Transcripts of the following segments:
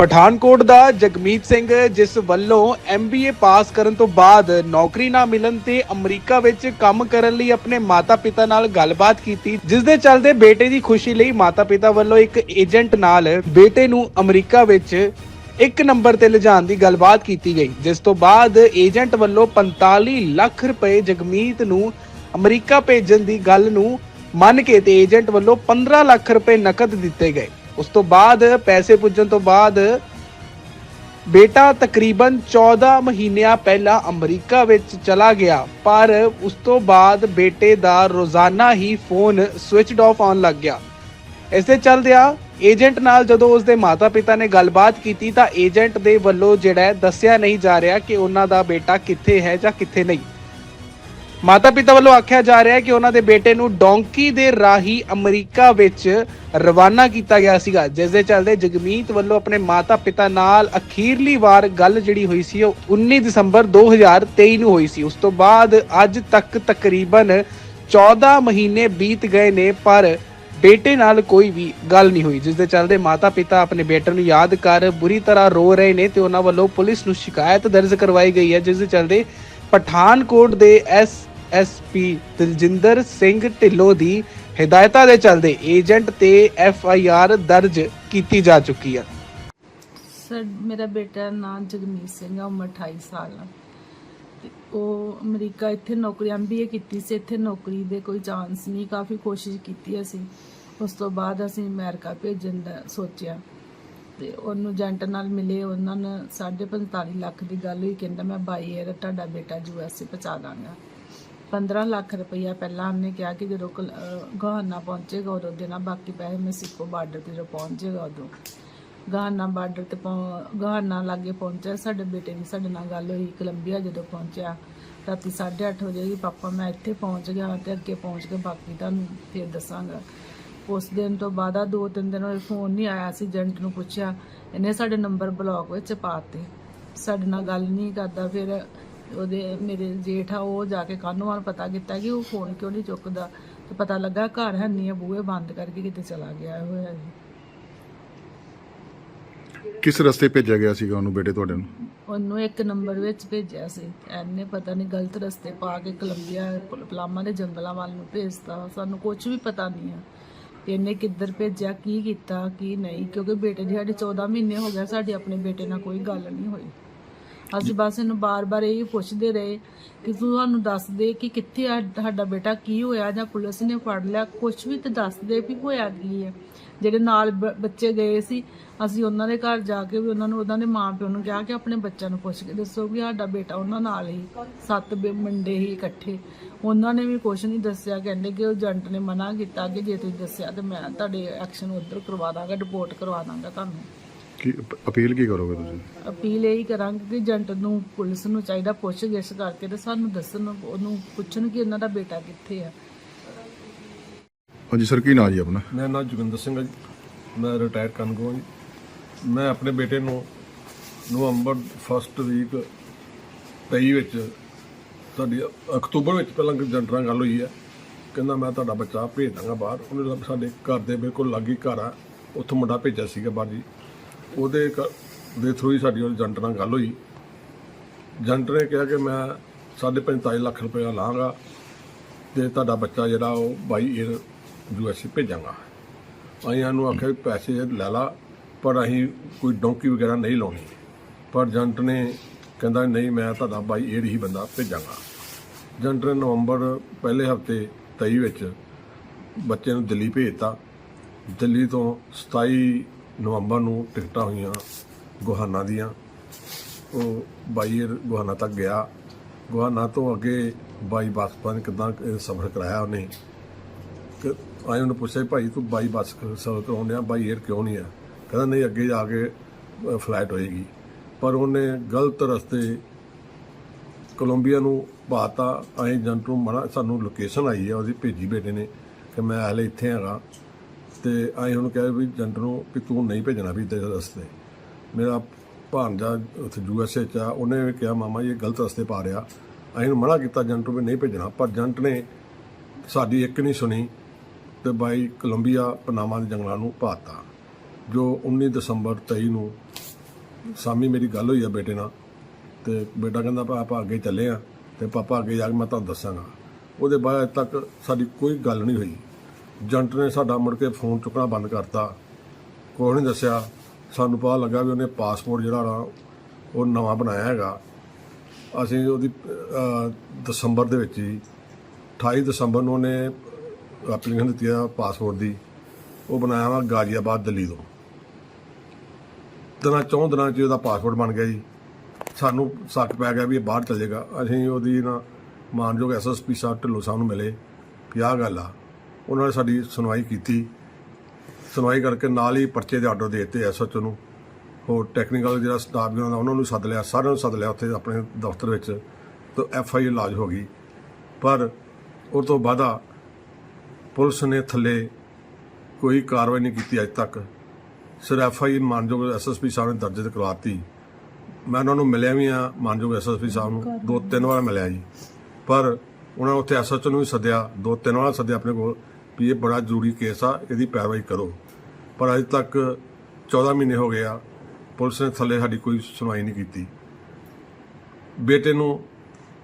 ਪਠਾਨਕੋਟ ਦਾ ਜਗਮੀਤ ਸਿੰਘ, ਜਿਸ ਵੱਲੋਂ MBA ਪਾਸ ਕਰਨ ਤੋਂ ਬਾਅਦ ਨੌਕਰੀ ਨਾ ਮਿਲਣ ਤੇ ਅਮਰੀਕਾ ਵਿੱਚ ਕੰਮ ਕਰਨ ਲਈ ਆਪਣੇ ਮਾਤਾ-ਪਿਤਾ ਨਾਲ ਗੱਲਬਾਤ ਕੀਤੀ, ਜਿਸ ਦੇ ਚੱਲਦੇ ਬੇਟੇ ਦੀ ਖੁਸ਼ੀ ਲਈ ਮਾਤਾ-ਪਿਤਾ ਵੱਲੋਂ ਇੱਕ ਏਜੰਟ ਨਾਲ ਬੇਟੇ ਨੂੰ ਅਮਰੀਕਾ ਵਿੱਚ ਇੱਕ ਨੰਬਰ ਤੇ ਲਿਜਾਣ ਦੀ ਗੱਲਬਾਤ ਕੀਤੀ ਗਈ, ਜਿਸ ਤੋਂ ਬਾਅਦ ਏਜੰਟ ਵੱਲੋਂ 45 ਲੱਖ ਰੁਪਏ ਜਗਮੀਤ ਨੂੰ ਅਮਰੀਕਾ ਭੇਜਣ ਦੀ ਗੱਲ ਨੂੰ ਮੰਨ ਕੇ ਤੇ ਏਜੰਟ ਵੱਲੋਂ 15 ਲੱਖ ਰੁਪਏ ਨਕਦ ਦਿੱਤੇ ਗਏ। ਉਸ ਤੋਂ ਬਾਅਦ, ਪੈਸੇ ਪੁੱਜਣ ਤੋਂ ਬਾਅਦ, ਬੇਟਾ ਤਕਰੀਬਨ 14 ਮਹੀਨਿਆਂ ਪਹਿਲਾਂ ਅਮਰੀਕਾ ਵਿੱਚ ਚਲਾ ਗਿਆ। ਪਰ ਉਸ ਤੋਂ ਬਾਅਦ ਬੇਟੇ ਦਾ ਰੋਜ਼ਾਨਾ ਹੀ ਫੋਨ ਸਵਿਚਡ ਆਫ ਆਉਣ ਲੱਗ ਗਿਆ। ਇਸ ਦੇ ਚੱਲਦਿਆਂ ਏਜੰਟ ਨਾਲ ਜਦੋਂ ਉਸ ਦੇ ਮਾਤਾ-ਪਿਤਾ ਨੇ ਗੱਲਬਾਤ ਕੀਤੀ ਤਾਂ ਏਜੰਟ ਦੇ ਵੱਲੋਂ ਜਿਹੜਾ ਦੱਸਿਆ ਨਹੀਂ ਜਾ ਰਿਹਾ ਕਿ ਉਹਨਾਂ ਦਾ ਬੇਟਾ ਕਿੱਥੇ ਹੈ ਜਾਂ ਕਿੱਥੇ ਨਹੀਂ। ਮਾਤਾ-ਪਿਤਾ ਵੱਲੋਂ ਆਖਿਆ ਜਾ ਰਿਹਾ ਹੈ ਕਿ ਉਹਨਾਂ ਦੇ ਬੇਟੇ ਨੂੰ ਡੋਂਕੀ ਦੇ ਰਾਹੀਂ ਅਮਰੀਕਾ ਵਿੱਚ ਰਵਾਨਾ ਕੀਤਾ ਗਿਆ ਸੀਗਾ, ਜਿਸ ਦੇ ਚੱਲਦੇ ਜਗਮੀਤ ਵੱਲੋਂ ਆਪਣੇ ਮਾਤਾ-ਪਿਤਾ ਨਾਲ ਅਖੀਰਲੀ ਵਾਰ ਗੱਲ ਜਿਹੜੀ ਹੋਈ ਸੀ, ਉਹ 19 ਦਸੰਬਰ 2023 ਨੂੰ ਹੋਈ ਸੀ। ਉਸ ਤੋਂ ਬਾਅਦ ਅੱਜ ਤੱਕ ਤਕਰੀਬਨ 14 ਮਹੀਨੇ ਬੀਤ ਗਏ ਨੇ, ਪਰ ਬੇਟੇ ਨਾਲ ਕੋਈ ਵੀ ਗੱਲ ਨਹੀਂ ਹੋਈ, ਜਿਸ ਦੇ ਚੱਲਦੇ ਮਾਤਾ-ਪਿਤਾ ਆਪਣੇ ਬੇਟੇ ਨੂੰ ਯਾਦ ਕਰ ਬੁਰੀ ਤਰ੍ਹਾਂ ਰੋ ਰਹੇ ਨੇ ਤੇ ਉਹਨਾਂ ਵੱਲੋਂ ਪੁਲਿਸ ਨੂੰ ਸ਼ਿਕਾਇਤ ਦਰਜ ਕਰਵਾਈ ਗਈ ਹੈ, ਜਿਸ ਦੇ ਚੱਲਦੇ ਪਠਾਨਕੋਟ ਦੇ ਐਸ ਐਸਪੀ ਦਿਲਜਿੰਦਰ ਸਿੰਘ ਢਿੱਲੋਂ ਦੀ ਹਦਾਇਤਾਂ ਦੇ ਚੱਲਦੇ ਏਜੰਟ ਤੇ ਐਫ ਆਈ ਆਰ ਦਰਜ ਕੀਤੀ ਜਾ ਚੁੱਕੀ ਹੈ। ਸਰ, ਮੇਰਾ ਬੇਟਾ ਨਾਮ ਜਗਮੀਤ ਸਿੰਘ ਆ, ਉਮਰ 28 ਸਾਲ ਆ। ਤੇ ਉਹ ਅਮਰੀਕਾ ਇੱਥੇ ਨੌਕਰੀ ਐਮਬੀਏ ਕੀਤੀ ਸੀ, ਇੱਥੇ ਨੌਕਰੀ ਦੇ ਕੋਈ ਚਾਂਸ ਨਹੀਂ, ਕਾਫੀ ਕੋਸ਼ਿਸ਼ ਕੀਤੀ ਅਸੀਂ। ਉਸ ਤੋਂ ਬਾਅਦ ਅਸੀਂ ਅਮਰੀਕਾ ਭੇਜਣ ਦਾ ਸੋਚਿਆ। ਤੇ ਉਹਨੂੰ ਏਜੰਟ ਨਾਲ ਮਿਲੇ, ਉਹਨਾਂ ਨੇ 45 ਲੱਖ ਦੀ ਗੱਲ ਹੋਈ, ਕਹਿੰਦਾ ਮੈਂ ਬਾਈ ਏਅਰ ਤੁਹਾਡਾ ਬੇਟਾ ਯੂਐਸਏ ਪਹੁੰਚਾ ਦਾਂਗਾ। 15 ਲੱਖ ਰੁਪਈਆ ਪਹਿਲਾਂ ਉਹਨੇ ਕਿਹਾ ਕਿ ਜਦੋਂ ਕਲ- ਅਹ ਗਹਾਨਾ ਪਹੁੰਚੇਗਾ ਉਦੋਂ ਦੇਣਾ, ਬਾਕੀ ਪੈਸੇ ਮੈਕਸੀਕੋ ਬਾਰਡਰ ਤੇ ਜਦੋਂ ਪਹੁੰਚੇਗਾ ਉਦੋਂ। ਗਾਨਾ ਬਾਰਡਰ ਤੇ ਪਹੁੰ- ਗਾਨਾ ਲਾਗੇ ਪਹੁੰਚਿਆ, ਸਾਡੇ ਬੇਟੇ ਦੀ ਸਾਡੇ ਨਾਲ ਗੱਲ ਹੋਈ, ਕੋਲੰਬੀਆ ਜਦੋਂ ਪਹੁੰਚਿਆ, ਰਾਤੀ 8:30 ਵਜੇ ਵੀ ਪਾਪਾ ਮੈਂ ਇੱਥੇ ਪਹੁੰਚ ਗਿਆ ਤੇ ਅੱਗੇ ਪਹੁੰਚ ਕੇ ਬਾਕੀ ਤੁਹਾਨੂੰ ਫਿਰ ਦੱਸਾਂਗਾ। ਉਸ ਦਿਨ ਤੋਂ ਬਾਅਦ ਆ ਦੋ ਤਿੰਨ ਦਿਨ ਹੋਏ ਫੋਨ ਨਹੀਂ ਆਇਆ ਸੀ ਏਜੰਟ ਨੂੰ ਪੁੱਛਿਆ, ਇਹਨੇ ਸਾਡੇ ਨੰਬਰ ਬਲੌਕ ਵਿੱਚ ਪਾਤੇ ਸਾਡੇ ਨਾਲ ਗੱਲ ਨਹੀਂ ਕਰਦਾ, ਫਿਰ ਉਹਦੇ ਮੇਰੇ ਜੇਠ ਆ ਉਹ ਜਾ ਕੇ ਕਾਨੂੰਨ ਪਤਾ ਕੀਤਾ ਕਿ ਉਹ ਫੋਨ ਕਿਉਂ ਨਹੀਂ ਚੁੱਕਦਾ। ਤੇ ਪਤਾ ਲੱਗਾ ਘਰ ਹੈ ਨਹੀਂ ਆ ਬੂਹੇ ਬੰਦ ਕਰਕੇ ਕਿਤੇ ਚਲਾ ਗਿਆ ਹੋਇਆ ਜੀ ਕਿਸ ਰਸਤੇ ਭੇਜਿਆ ਗਿਆ ਸੀਗਾ ਉਹਨੂੰ ਬੇਟੇ ਤੁਹਾਡੇ ਨੂੰ? ਉਹਨੂੰ ਇੱਕ ਨੰਬਰ ਵਿੱਚ ਭੇਜਿਆ ਸੀ। ਐਨੇ ਪਤਾ ਨਹੀਂ ਗਲਤ ਰਸਤੇ ਪਾ ਕੇ ਕੋਲੰਬੀਆ ਪਲ- ਪਲਾਮਾ ਦੇ ਜੰਗਲਾਂ ਵੱਲ ਨੂੰ ਭੇਜਤਾ। ਸਾਨੂੰ ਕੁਝ ਵੀ ਪਤਾ ਨਹੀਂ ਆ। ਕਿ ਇਹਨੇ ਕਿੱਧਰ ਭੇਜਿਆ ਕੀ ਕੀਤਾ ਕੀ ਨਹੀਂ ਕਿਉਂਕਿ ਬੇਟੇ ਦੀ ਸਾਡੇ 14 ਮਹੀਨੇ ਹੋ ਗਏ ਸਾਡੀ ਆਪਣੇ ਬੇਟੇ ਨਾਲ ਕੋਈ ਗੱਲ ਨਹੀਂ ਹੋਈ। ਅਸੀਂ ਬਸ ਇਹਨੂੰ ਬਾਰ-ਬਾਰ ਇਹ ਪੁੱਛਦੇ ਰਹੇ ਕਿ ਤੂੰ ਸਾਨੂੰ ਦੱਸ ਦੇ ਕਿ ਕਿੱਥੇ ਆ, ਸਾਡਾ ਬੇਟਾ ਕੀ ਹੋਇਆ ਜਾਂ ਪੁਲਿਸ ਨੇ ਫੜ ਲਿਆ। ਕੁਝ ਵੀ ਤੇ ਦੱਸ ਦੇ ਵੀ ਹੋਇਆ ਕੀ ਹੈ ਜਿਹੜੇ ਨਾਲ ਬ- ਬੱਚੇ ਗਏ ਸੀ, ਅਸੀਂ ਉਹਨਾਂ ਦੇ ਘਰ ਜਾ ਕੇ ਵੀ ਉਹਨਾਂ ਨੂੰ, ਉਹਨਾਂ ਦੇ ਮਾਪਿਓ ਨੂੰ ਕਿਹਾ ਕਿ ਆਪਣੇ ਬੱਚਿਆਂ ਨੂੰ ਪੁੱਛ ਕੇ ਦੱਸੋ ਵੀ ਸਾਡਾ ਬੇਟਾ ਉਹਨਾਂ ਨਾਲ ਹੀ, ਸੱਤ ਬੇ- ਮੁੰਡੇ ਹੀ ਇਕੱਠੇ। ਉਹਨਾਂ ਨੇ ਵੀ ਕੁਝ ਨਹੀਂ ਦੱਸਿਆ। ਕਹਿੰਦੇ ਕਿ ਉਹ ਏਜੰਟ ਨੇ ਮਨਾ ਕੀਤਾ ਕਿ ਜੇ ਤੁਸੀਂ ਦੱਸਿਆ ਤੇ ਮੈਂ ਤੁਹਾਡੇ ਐਕਸ਼ਨ ਉੱਧਰ ਕਰਵਾ ਦਾਂਗਾ ਰਿਪੋਰਟ ਕਰਵਾ ਦਾਂਗਾ ਤੁਹਾਨੂੰ। ਕੀ ਅਪ- ਅਪੀਲ ਕੀ ਕਰੋਗੇ ਤੁਸੀਂ? ਅਪੀਲ ਇਹ ਕਰਾਂਗੇ ਕਿ ਏਜੰਟ ਨੂੰ ਪੁਲਿਸ ਨੂੰ ਚਾਹੀਦਾ ਪੁੱਛ ਗਿੱਛ ਕਰਕੇ ਤੇ ਸਾਨੂੰ ਦੱਸਣ ਉਹਨੂੰ ਪੁੱਛਣ ਕਿ ਉਹਨਾਂ ਦਾ ਬੇਟਾ ਕਿੱਥੇ ਆ। ਹਾਂਜੀ ਸਰ ਕੀ ਨਾਂ ਜੀ ਆਪਣਾ? ਮੇਰਾ ਨਾਮ ਜੋਗਿੰਦਰ ਸਿੰਘ ਹੈ ਜੀ। ਮੈਂ ਰਿਟਾਇਰ ਕਾਨੂੰਗੋ ਹਾਂ ਜੀ। ਮੈਂ ਆਪਣੇ ਬੇਟੇ ਨੂੰ ਨਵੰਬਰ ਫਸਟ ਵੀਕ 23 ਵਿੱਚ ਤੁਹਾਡੀ ਅਕਤੂਬਰ ਵਿੱਚ ਪਹਿਲਾਂ ਏਜੰਟ ਨਾਲ ਗੱਲ ਹੋਈ ਹੈ ਕਹਿੰਦਾ ਮੈਂ ਤੁਹਾਡਾ ਬੱਚਾ ਭੇਜ ਦਾਂਗਾ ਬਾਹਰ। ਉਹਨੇ ਸਾਡੇ ਘਰ ਦੇ ਬਿਲਕੁਲ ਲਾਗੇ ਘਰ ਆ। ਉੱਥੋਂ ਮੁੰਡਾ ਭੇਜਿਆ ਸੀਗਾ ਬਾਹਰ ਜੀ। ਉਹਦੇ ਕ- ਦੇ ਥਰੂ ਹੀ ਸਾਡੀ ਉਹ ਏਜੰਟ ਨਾਲ ਗੱਲ ਹੋਈ। ਏਜੰਟ ਨੇ ਕਿਹਾ ਕਿ ਮੈਂ 45 ਲੱਖ ਰੁਪਏ ਲਾਂਗਾ ਤੇ ਤੁਹਾਡਾ ਬੱਚਾ ਜਿਹੜਾ ਉਹ ਬਾਈ ਏਅਰ ਯੂਐਸਏ ਭੇਜਾਂਗਾ। ਅਸੀਂ ਇਹਨੂੰ ਆਖਿਆ ਪੈਸੇ ਲੈ ਲਾ, ਪਰ ਅਸੀਂ ਕੋਈ ਡੌਂਕੀ ਵਗੈਰਾ ਨਹੀਂ ਲਾਉਣੀ। ਪਰ ਏਜੰਟ ਨੇ ਕਹਿੰਦਾ, ਨਹੀਂ, ਮੈਂ ਤੁਹਾਡਾ ਬਾਈ ਏਅਰ ਹੀ ਬੰਦਾ ਭੇਜਾਂਗਾ। ਏਜੰਟ ਨੇ ਨਵੰਬਰ ਪਹਿਲੇ ਹਫ਼ਤੇ 23 ਵਿੱਚ ਬੱਚੇ ਨੂੰ ਦਿੱਲੀ ਭੇਜਤਾ ਦਿੱਲੀ ਤੋਂ 27 ਨਵੰਬਰ ਨੂੰ ਟਿਕਟਾਂ ਹੋਈਆਂ ਗੁਹਾਨਾ ਦੀਆਂ। ਉਹ ਬਾਈ ਏਅਰ ਗੁਹਾਨਾ ਤੱਕ ਗਿਆ। ਗੁਹਾਨਾ ਤੋਂ ਅੱਗੇ ਬਾਈ ਬੱਸ ਪਤਾ ਨੀ ਕਿੱਦਾਂ ਸਫ਼ਰ ਕਰਾਇਆ ਉਹਨੇ। ਕਿ ਆਏ ਉਹਨੂੰ ਪੁੱਛਿਆ ਵੀ ਭਾਈ ਤੂੰ ਬਾਈ ਬੱਸ ਕ- ਸਫ਼ਰ ਕਰਾਉਣ ਡਿਆ? ਬਾਈ ਏਅਰ ਕਿਉਂ ਨਹੀਂ ਆ? ਕਹਿੰਦਾ ਨਹੀਂ, ਅੱਗੇ ਜਾ ਕੇ ਫਲਾਈਟ ਹੋਏਗੀ। ਪਰ ਉਹਨੇ ਗਲਤ ਰਸਤੇ ਕੋਲੰਬੀਆ ਨੂੰ ਬਾਤਾ ਅਸੀਂ ਏਜੰਟ ਨੂੰ ਮਨਾ, ਸਾਨੂੰ ਲੋਕੇਸ਼ਨ ਆਈ ਹੈ ਉਹਦੀ ਭੇਜੀ ਬੇਟੇ ਨੇ ਕਿ ਮੈਂ ਹਲੇ ਇੱਥੇ ਹੈਗਾ। ਤੇ ਅਸੀਂ ਉਹਨੂੰ ਕਿਹਾ ਵੀ ਜੰਟ ਨੂੰ ਕਿ ਤੂੰ ਨਹੀਂ ਭੇਜਣਾ ਵੀ ਤੇਰੇ ਰਸਤੇ। ਮੇਰਾ ਭਾਂਜਾ ਉੱਥੇ ਯੂਐਸਏ ਚ ਆ, ਉਹਨੇ ਵੀ ਕਿਹਾ, ਮਾਮਾ ਜੀ, ਇਹ ਗਲਤ ਰਸਤੇ ਪਾ ਰਿਹਾ। ਅਸੀਂ ਨੂੰ ਮਨਾ ਕੀਤਾ ਜੰਟ ਨੂੰ ਵੀ ਨਹੀਂ ਭੇਜਣਾ। ਪਰ ਜੰਟ ਨੇ ਸਾਡੀ ਇੱਕ ਨਹੀਂ ਸੁਣੀ ਤੇ ਬਾਈ ਕੋਲੰਬੀਆ ਪਨਾਮਾ ਦੇ ਜੰਗਲਾਂ ਨੂੰ ਪਾਤਾ ਜੋ 19 ਦਸੰਬਰ 23 ਨੂੰ ਸਾਮੀ ਮੇਰੀ ਗੱਲ ਹੋਈ ਆ ਬੇਟੇ ਨਾਲ ਤੇ ਬੇਟਾ ਕਹਿੰਦਾ ਪਾ ਆਪਾਂ ਅੱਗੇ ਚੱਲੇ ਆ ਤੇ ਪਾਪਾ ਅੱਗੇ ਜਾ ਕੇ ਮੈਂ ਤੁਹਾਨੂੰ ਦੱਸਾਂਗਾ। ਉਹਦੇ ਬਾਅਦ ਤੱਕ ਸਾਡੀ ਕੋਈ ਗੱਲ ਨਹੀਂ ਹੋਈ। ਜੰਟ ਨੇ ਸਾਡਾ ਮੁੜ ਕੇ ਫੋਨ ਚੁੱਕਣਾ ਬੰਦ ਕਰਤਾ। ਕੋਈ ਨਹੀਂ ਦੱਸਿਆ। ਸਾਨੂੰ ਪਤਾ ਲੱਗਾ ਵੀ ਉਹਨੇ ਪਾਸਪੋਰਟ ਜਿਹੜਾ ਨਾ, ਉਹ ਨਵਾਂ ਬਣਾਇਆ ਹੈਗਾ। ਅਸੀਂ ਉਹਦੀ ਦਸੰਬਰ ਦੇ ਵਿੱਚ ਹੀ 28 ਦਸੰਬਰ ਨੂੰ ਉਹਨੇ ਐਪਲੀਕੇਸ਼ਨ ਦਿੱਤੀ ਆ ਪਾਸਪੋਰਟ ਦੀ। ਉਹ ਬਣਾਇਆ ਵਾ ਗਾਜ਼ੀਆਬਾਦ ਦਿੱਲੀ ਤੋਂ। ਦਿਨਾਂ ਚੌਂ ਦਿਨਾਂ 'ਚ ਉਹਦਾ ਪਾਸਪੋਰਟ ਬਣ ਗਿਆ ਜੀ। ਸਾਨੂੰ ਸ਼ੱਕ ਪੈ ਗਿਆ ਵੀ ਇਹ ਬਾਹਰ ਚਲੇਗਾ ਅਸੀਂ ਉਹਦੀ ਨਾ ਮਾਨਯੋਗ ਐਸਐਸਪੀ ਸਾਹਿਬ ਢਿੱਲੋਂ ਸਾਹਿਬ ਨੂੰ ਮਿਲੇ। ਵੀ ਆਹ ਗੱਲ ਆ। ਉਹਨਾਂ ਨੇ ਸਾਡੀ ਸੁਣਵਾਈ ਕੀਤੀ। ਸੁਣਵਾਈ ਕਰਕੇ ਨਾਲ ਹੀ ਪਰਚੇ ਦੇ ਆਰਡਰ ਦੇ ਦਿੱਤੇ ਐਸਐਚਓ ਨੂੰ। ਹੋਰ ਟੈਕਨੀਕਲ ਜਿਹੜਾ ਸਟਾਫ ਵੀ ਉਹਨਾਂ ਦਾ, ਉਹਨਾਂ ਨੂੰ ਸੱਦ ਲਿਆ, ਸਾਰਿਆਂ ਨੂੰ ਸੱਦ ਲਿਆ ਉੱਥੇ ਆਪਣੇ ਦਫ਼ਤਰ ਵਿੱਚ। ਤਾਂ ਐਫ ਆਈ ਲਾਜ ਹੋ ਗਈ। ਪਰ ਉਹ ਤੋਂ ਬਾਅਦਾ ਪੁਲਿਸ ਨੇ ਥੱਲੇ ਕੋਈ ਕਾਰਵਾਈ ਨਹੀਂ ਕੀਤੀ ਅਜੇ ਤੱਕ। ਸਿਰਫ ਐਫ ਆਈ ਮਾਨਯੋਗ ਐਸਐਸਪੀ ਸਾਹਿਬ ਨੇ ਦਰਜ ਕਰਵਾਤੀ। ਮੈਂ ਉਹਨਾਂ ਨੂੰ ਮਿਲਿਆ ਵੀ ਆ ਮਾਨਯੋਗ ਐਸਐਸਪੀ ਸਾਹਿਬ ਨੂੰ। ਦੋ ਤਿੰਨ ਵਾਰ ਮਿਲਿਆ ਜੀ। ਪਰ ਉਹਨਾਂ ਨੇ ਉੱਥੇ ਐਸਐਚਓ ਨੂੰ ਵੀ ਸੱਦਿਆ, ਦੋ ਤਿੰਨ ਵਾਰ ਸੱਦਿਆ ਆਪਣੇ ਕੋਲ। ਵੀ ਇਹ ਬੜਾ ਜ਼ਰੂਰੀ ਕੇਸ ਆ, ਇਹਦੀ ਪੈਰਵਾਈ ਕਰੋ। ਪਰ ਅਜੇ ਤੱਕ 14 ਮਹੀਨੇ ਹੋ ਗਏ ਆ, ਪੁਲਿਸ ਨੇ ਥੱਲੇ ਸਾਡੀ ਕੋਈ ਸੁਣਵਾਈ ਨਹੀਂ ਕੀਤੀ। ਬੇਟੇ ਨੂੰ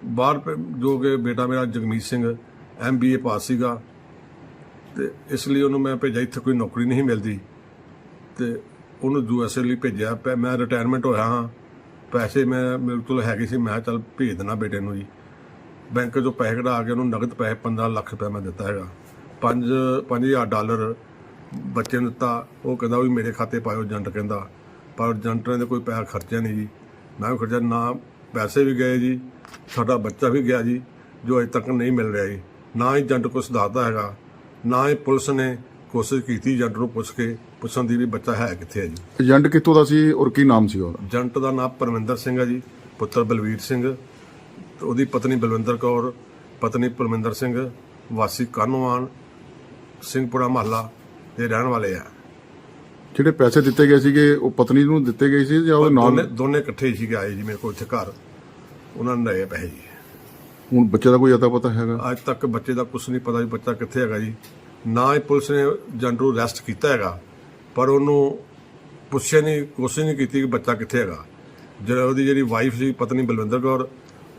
ਬਾਹਰ ਜੋ ਕਿ ਬੇਟਾ ਮੇਰਾ ਜਗਮੀਤ ਸਿੰਘ ਐਮਬੀਏ ਪਾਸ ਸੀਗਾ, ਤੇ ਇਸ ਲਈ ਉਹਨੂੰ ਮੈਂ ਭੇਜਿਆ, ਇੱਥੇ ਕੋਈ ਨੌਕਰੀ ਨਹੀਂ ਮਿਲਦੀ। ਤੇ ਉਹਨੂੰ ਯੂਐਸਏ ਲਈ ਭੇਜਿਆ, ਪੈ- ਮੈਂ ਰਿਟਾਇਰਮੈਂਟ ਹੋਇਆ ਹਾਂ, ਪੈਸੇ ਮੈਂ ਮੇਰੇ ਕੋਲ ਹੈਗੇ ਸੀ, ਮੈਂ ਚੱਲ ਭੇਜ ਦੇਣਾ ਬੇਟੇ ਨੂੰ ਜੀ। ਬੈਂਕ ਚੋਂ ਪੈਸੇ ਕਢਾ ਕੇ ਉਹਨੂੰ ਨਗਦ ਪੈਸੇ 15 ਲੱਖ ਰੁਪਏ ਮੈਂ ਦਿੱਤਾ ਹੈਗਾ। 5 5000 ਡਾਲਰ ਬੱਚੇ ਨੂੰ ਦਿੱਤਾ। ਉਹ ਕਹਿੰਦਾ ਵੀ ਮੇਰੇ ਖਾਤੇ ਪਾਇਓ ਏਜੰਟ ਕਹਿੰਦਾ। ਪਰ ਏਜੰਟ ਨੇ ਕੋਈ ਪੈਸਾ ਖਰਚਿਆ ਨਹੀਂ ਜੀ। ਮੈਂ ਵੀ ਖਰਚਿਆ ਨਾ ਪੈਸੇ ਵੀ ਗਏ ਜੀ ਸਾਡਾ ਬੱਚਾ ਵੀ ਗਿਆ ਜੀ ਜੋ ਅਜੇ ਤੱਕ ਨਹੀਂ ਮਿਲ ਰਿਹਾ ਜੀ। ਨਾ ਹੀ ਏਜੰਟ ਕੁਛ ਦੱਸਦਾ ਹੈਗਾ ਨਾ ਹੀ ਪੁਲਿਸ ਨੇ ਕੋਸ਼ਿਸ਼ ਕੀਤੀ ਏਜੰਟ ਨੂੰ ਪੁੱਛ ਕੇ ਪੁੱਛਣ ਦੀ ਵੀ ਬੱਚਾ ਹੈ ਕਿੱਥੇ ਹੈ ਜੀ। ਏਜੰਟ ਕਿੱਥੋਂ ਦਾ ਸੀ ਔਰ ਕੀ ਨਾਮ ਸੀ ਉਹਦਾ? ਏਜੰਟ ਦਾ ਨਾਮ ਪਰਮਿੰਦਰ ਸਿੰਘ ਹੈ ਜੀ ਪੁੱਤਰ ਬਲਵੀਰ ਸਿੰਘ ਉਹਦੀ ਪਤਨੀ ਬਲਵਿੰਦਰ ਕੌਰ ਪਤਨੀ ਪਰਮਿੰਦਰ ਸਿੰਘ ਵਾਸੀ ਕਾਨੂੰਵਾਨ ਸਿੰਘਪੁਰਾ ਮਹੱਲਾ ਦੇ ਰਹਿਣ ਵਾਲੇ ਆ। ਜਿਹੜੇ ਪੈਸੇ ਦਿੱਤੇ ਗਏ ਸੀਗੇ ਉਹ ਪਤਨੀ ਨੂੰ ਦਿੱਤੇ ਗਏ ਸੀ ਜਾਂ ਉਹ ਦੋਨੇ ਨਾਲ ਦੋਨੇ ਇਕੱਠੇ ਹੀ ਸੀਗੇ ਆਏ ਜੀ ਮੇਰੇ ਕੋਲ ਇੱਥੇ ਘਰ। ਉਹਨਾਂ ਨੇ ਲਏ ਪੈਸੇ ਜੀ। ਹੁਣ ਬੱਚੇ ਦਾ ਕੋਈ ਅਤਾ ਪਤਾ ਹੈਗਾ? ਅੱਜ ਤੱਕ ਬੱਚੇ ਦਾ ਕੁਝ ਨਹੀਂ ਪਤਾ ਵੀ ਬੱਚਾ ਕਿੱਥੇ ਹੈਗਾ ਜੀ। ਨਾ ਹੀ ਪੁਲਿਸ ਨੇ ਨੂੰ ਅਰੈਸਟ ਕੀਤਾ ਹੈਗਾ ਪਰ ਉਹਨੂੰ ਪੁੱਛਿਆ ਨਹੀਂ ਕੋਸ਼ਿਸ਼ ਨਹੀਂ ਕੀਤੀ ਕਿ ਬੱਚਾ ਕਿੱਥੇ ਹੈਗਾ। ਜਿਹੜਾ ਉਹਦੀ ਜਿਹੜੀ ਵਾਈਫ ਸੀ ਪਤਨੀ ਬਲਵਿੰਦਰ ਕੌਰ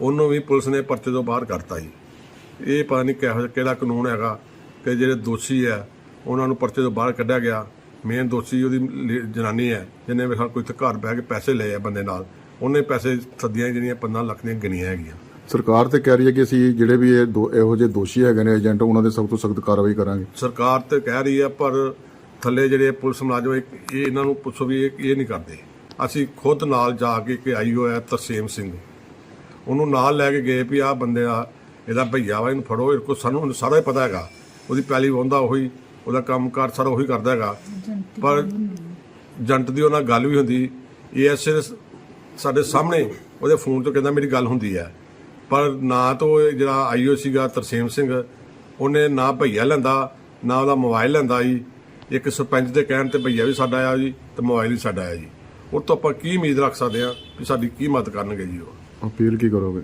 ਉਹਨੂੰ ਵੀ ਪੁਲਿਸ ਨੇ ਪਰਚੇ ਤੋਂ ਬਾਹਰ ਕਰਤਾ ਜੀ। ਇਹ ਪਤਾ ਨਹੀਂ ਕਿਹੋ ਜਿਹਾ ਕਿਹੜਾ ਕਾਨੂੰਨ ਹੈਗਾ। ਕਿ ਜਿਹੜੇ ਦੋਸ਼ੀ ਹੈ ਉਹਨਾਂ ਨੂੰ ਪਰਚੇ ਤੋਂ ਬਾਹਰ ਕੱਢਿਆ ਗਿਆ। ਮੇਨ ਦੋਸ਼ੀ ਉਹਦੀ ਜਨਾਨੀ ਹੈ ਜਿਹਨੇ ਮੇਰੇ ਖਿਆਲ ਕੋਈ ਘਰ ਬਹਿ ਕੇ ਪੈਸੇ ਲਏ ਆ ਬੰਦੇ ਨਾਲ। ਉਹਨੇ ਪੈਸੇ ਸੱਦੀਆਂ ਜਿਹੜੀਆਂ 15 ਲੱਖ ਦੀਆਂ ਗਿਣੀਆਂ ਹੈਗੀਆਂ। ਸਰਕਾਰ ਤੇ ਕਹਿ ਰਹੀ ਹੈ ਕਿ ਅਸੀਂ ਜਿਹੜੇ ਵੀ ਇਹ ਦੋ- ਇਹੋ ਜਿਹੇ ਦੋਸ਼ੀ ਹੈਗੇ ਨੇ ਏਜੰਟ ਉਹਨਾਂ ਦੇ ਸਖਤ ਤੋਂ ਸਖਤ ਕਾਰਵਾਈ ਕਰਾਂਗੇ। ਸਰਕਾਰ ਤੇ ਕਹਿ ਰਹੀ ਹੈ ਪਰ ਥੱਲੇ ਜਿਹੜੇ ਪੁਲਿਸ ਮੁਲਾਜ਼ਮ ਇਹ ਇਹ ਇਹਨਾਂ ਨੂੰ ਪੁੱਛੋ ਵੀ ਇਹ ਇਹ ਨਹੀਂ ਕਰਦੇ। ਅਸੀਂ ਖੁਦ ਨਾਲ ਜਾ ਕੇ ਕਿ ਆਈਓ ਹੈ ਤਰਸੇਮ ਸਿੰਘ। ਉਹਨੂੰ ਨਾਲ ਲੈ ਕੇ ਗਏ ਵੀ ਆਹ ਬੰਦੇ ਆ ਇਹਦਾ ਭਈਆ ਵਾ ਇਹਨੂੰ ਫੜੋ ਇਹ ਕੋ ਸਾਨੂੰ ਸਾਰਾ ਹੀ ਪਤਾ ਹੈਗਾ। ਉਹਦੀ ਪੈਲੀ ਵਾਹੁੰਦਾ ਉਹੀ ਉਹਦਾ ਕੰਮਕਾਰ ਸਾਰਾ ਉਹੀ ਕਰਦਾ ਹੈਗਾ। ਪਰ ਜੰਟ ਦੀ ਉਹਨਾਂ ਗੱਲ ਵੀ ਹੁੰਦੀ ਏਐਸਏ ਸਾਡੇ ਸਾਹਮਣੇ ਉਹਦੇ ਫੋਨ ਤੋਂ ਕਹਿੰਦਾ ਮੇਰੀ ਗੱਲ ਹੁੰਦੀ ਹੈ। ਪਰ ਨਾ ਤਾਂ ਉਹ ਜਿਹੜਾ ਆਈਓ ਸੀਗਾ ਤਰਸੇਮ ਸਿੰਘ ਉਹਨੇ ਨਾ ਭਈਆ ਲੈਂਦਾ ਨਾ ਉਹਦਾ ਮੋਬਾਈਲ ਲੈਂਦਾ ਜੀ। ਇੱਕ ਸਰਪੰਚ ਦੇ ਕਹਿਣ ਤੇ ਭਈਆ ਵੀ ਸਾਡਾ ਆਇਆ ਜੀ ਤੇ ਮੋਬਾਈਲ ਵੀ ਸਾਡਾ ਆਇਆ ਜੀ। ਉਹ ਤੋਂ ਆਪਾਂ ਕੀ ਉਮੀਦ ਰੱਖ ਸਕਦੇ ਆ ਕਿ ਸਾਡੀ ਕੀ ਮਦਦ ਕਰਨਗੇ ਜੀ ਉਹ? ਅਪੀਲ ਕੀ ਕਰੋਗੇ?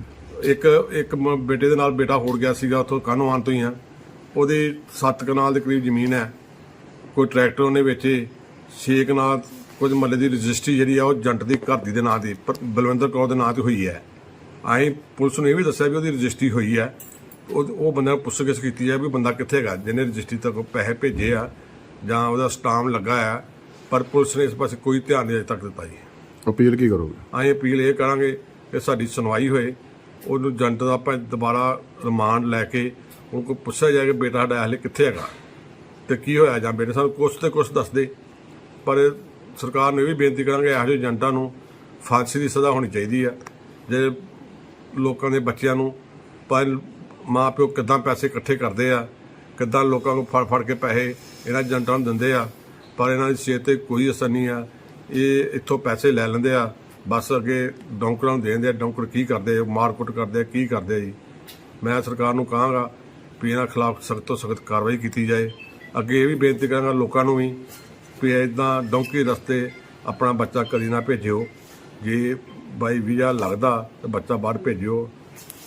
ਇੱਕ ਇੱਕ ਬੇਟੇ ਦੇ ਨਾਲ ਬੇਟਾ ਹੋਰ ਗਿਆ ਸੀਗਾ ਉੱਥੋਂ ਕਾਨੋਵਾਨ ਤੋਂ ਹੀ ਆ? ਉਹਦੇ 7 ਕਨਾਲ ਦੇ ਕਰੀਬ ਜ਼ਮੀਨ ਹੈ। ਕੋਈ ਟਰੈਕਟਰ ਉਹਨੇ ਵੇਚੇ 6 ਕਨਾਲ ਕੁਝ ਮੱਲੇ ਦੀ ਰਜਿਸਟਰੀ ਜਿਹੜੀ ਆ ਉਹ ਜੰਟ ਦੀ ਘਰ ਦੀ ਦੇ ਨਾਂ ਦੀ ਪਰ ਬਲਵਿੰਦਰ ਕੌਰ ਦੇ ਨਾਂ ਤੇ ਹੋਈ ਹੈ। ਆਏ ਪੁਲਿਸ ਨੇ ਇਹ ਵੀ ਦੱਸਿਆ ਵੀ ਉਹਦੀ ਰਜਿਸਟਰੀ ਹੋਈ ਹੈ। ਉਹ ਉਹ ਬੰਦੇ ਪੁੱਛਗਿੱਛ ਕੀਤੀ ਹੈ ਵੀ ਬੰਦਾ ਕਿੱਥੇ ਹੈਗਾ ਜਿਹਨੇ ਰਜਿਸਟਰੀ ਤੱਕ ਪੈਸੇ ਭੇਜੇ ਆ ਜਾਂ ਉਹਦਾ ਸਟਾਮ ਲੱਗਾ ਆ ਪਰ ਪੁਲਿਸ ਨੇ ਇਸ ਪਾਸੇ ਕੋਈ ਧਿਆਨ ਨਹੀਂ ਅਜੇ ਤੱਕ ਦਿੱਤਾ ਜੀ। ਅਪੀਲ ਕੀ ਕਰੋਗੇ? ਅਸੀਂ ਅਪੀਲ ਇਹ ਕਰਾਂਗੇ ਕਿ ਸਾਡੀ ਸੁਣਵਾਈ ਹੋਏ ਉਹਨੂੰ ਜੰਟ ਦਾ ਆਪਾਂ ਦੁਬਾਰਾ ਰਿਮਾਂਡ ਲੈ ਕੇ ਉਹਨੂੰ ਕੋਈ ਪੁੱਛਿਆ ਜਾਏ ਕਿ ਬੇਟਾ ਸਾਡਾ ਹਲੇ ਕਿੱਥੇ ਹੈਗਾ ਤੇ ਕੀ ਹੋਇਆ ਜਾਂ ਬੇਟੇ ਸਾਨੂੰ ਕੁਛ ਤੇ ਕੁਛ ਦੱਸ ਦੇ। ਪਰ ਸਰਕਾਰ ਨੂੰ ਇਹ ਵੀ ਬੇਨਤੀ ਕਰਾਂਗੇ ਇਹੋ ਜਿਹੇ ਏਜੰਟਾਂ ਨੂੰ ਫਾਂਸੀ ਦੀ ਸਜ਼ਾ ਹੋਣੀ ਚਾਹੀਦੀ ਆ, ਜੇ ਲੋਕਾਂ ਦੇ ਬੱਚਿਆਂ ਨੂੰ ਪਰ ਮਾਂ ਪਿਓ ਕਿੱਦਾਂ ਪੈਸੇ ਇਕੱਠੇ ਕਰਦੇ ਆ, ਕਿੱਦਾਂ ਲੋਕਾਂ ਨੂੰ ਫੜ ਫੜ ਕੇ ਪੈਸੇ ਇਹਨਾਂ ਏਜੰਟਾਂ ਨੂੰ ਦਿੰਦੇ ਆ, ਪਰ ਇਹਨਾਂ ਦੀ ਸਿਹਤ ਤੇ ਕੋਈ ਅਸਰ ਨਹੀਂ ਆ, ਇਹ ਇੱਥੋਂ ਪੈਸੇ ਲੈ ਲੈਂਦੇ ਆ, ਬਸ ਅੱਗੇ ਡੌਂਕਰਾਂ ਨੂੰ ਦੇ ਆ, ਡੌਂਕਰ ਕੀ ਕਰਦੇ ਆ ਮਾਰਕੁੱਟ ਕਰਦੇ ਆ, ਕੀ ਕਰਦੇ ਆ ਜੀ। ਮੈਂ ਸਰਕਾਰ ਨੂੰ ਕਹਾਂਗਾ ਵੀ ਇਹਨਾਂ ਖਿਲਾਫ ਸਖਤ ਤੋਂ ਸਖਤ ਕਾਰਵਾਈ ਕੀਤੀ ਜਾਏ। ਅੱਗੇ ਇਹ ਵੀ ਬੇਨਤੀ ਕਰਾਂਗਾ ਲੋਕਾਂ ਨੂੰ ਵੀ ਵੀ ਇਦਾਂ ਡੌਂਕੀ ਰਸਤੇ ਆਪਣਾ ਬੱਚਾ ਕਦੀ ਨਾ ਭੇਜਿਓ। ਜੇ ਬਾਈ ਵੀਜ਼ਾ ਲੱਗਦਾ ਤਾਂ ਬੱਚਾ ਬਾਹਰ ਭੇਜਿਓ।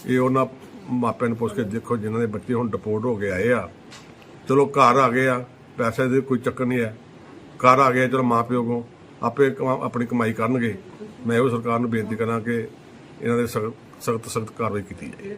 ਇਹ ਉਹਨਾਂ ਮਾਪਿਆਂ ਨੂੰ ਪੁੱਛ ਕੇ ਦੇਖੋ ਜਿਨ੍ਹਾਂ ਦੇ ਬੱਚੇ ਹੁਣ ਡਿਪੋਰਟ ਹੋ ਕੇ ਆਏ ਆ। ਚਲੋ ਘਰ ਆ ਗਏ ਆ, ਪੈਸੇ ਦੇ ਕੋਈ ਚੱਕਰ ਨਹੀਂ ਹੈ। ਘਰ ਆ ਗਏ ਚਲੋ ਮਾਪਿਓ ਕੋ ਆਪੇ ਕਮਾ- ਆਪਣੀ ਕਮਾਈ ਕਰਨਗੇ। ਮੈਂ ਉਹ ਸਰਕਾਰ ਨੂੰ ਬੇਨਤੀ ਕਰਾਂ ਕਿ ਇਹਨਾਂ ਦੇ ਸਖਤ ਸਖਤ ਸਖਤ ਕਾਰਵਾਈ ਕੀਤੀ ਜਾਏ।